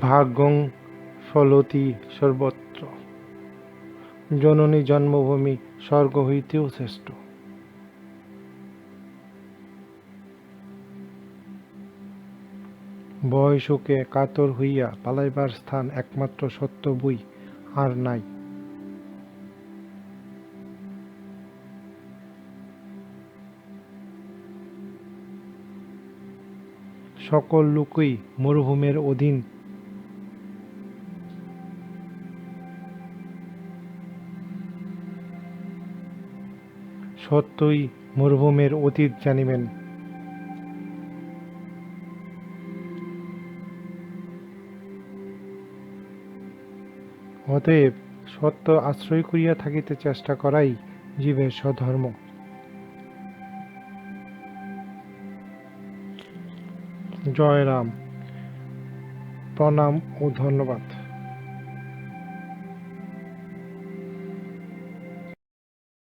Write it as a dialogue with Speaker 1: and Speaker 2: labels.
Speaker 1: ভাগ্যং ফলতি সর্বত্র। জননী জন্মভূমি স্বর্গ হইতেও শ্রেষ্ঠ। বয়সকে কাতর হইয়া পালাইবার স্থান একমাত্র সত্য বই আর নাই। সকল লোকই মরুভূমির অধীন সত্যই মরুভূমের অতীত জানিবেন। অতএব সত্য আশ্রয় করিয়া থাকিতে চেষ্টা করাই জীবের স্বধর্ম। জয়রাম প্রণাম ও ধন্যবাদ।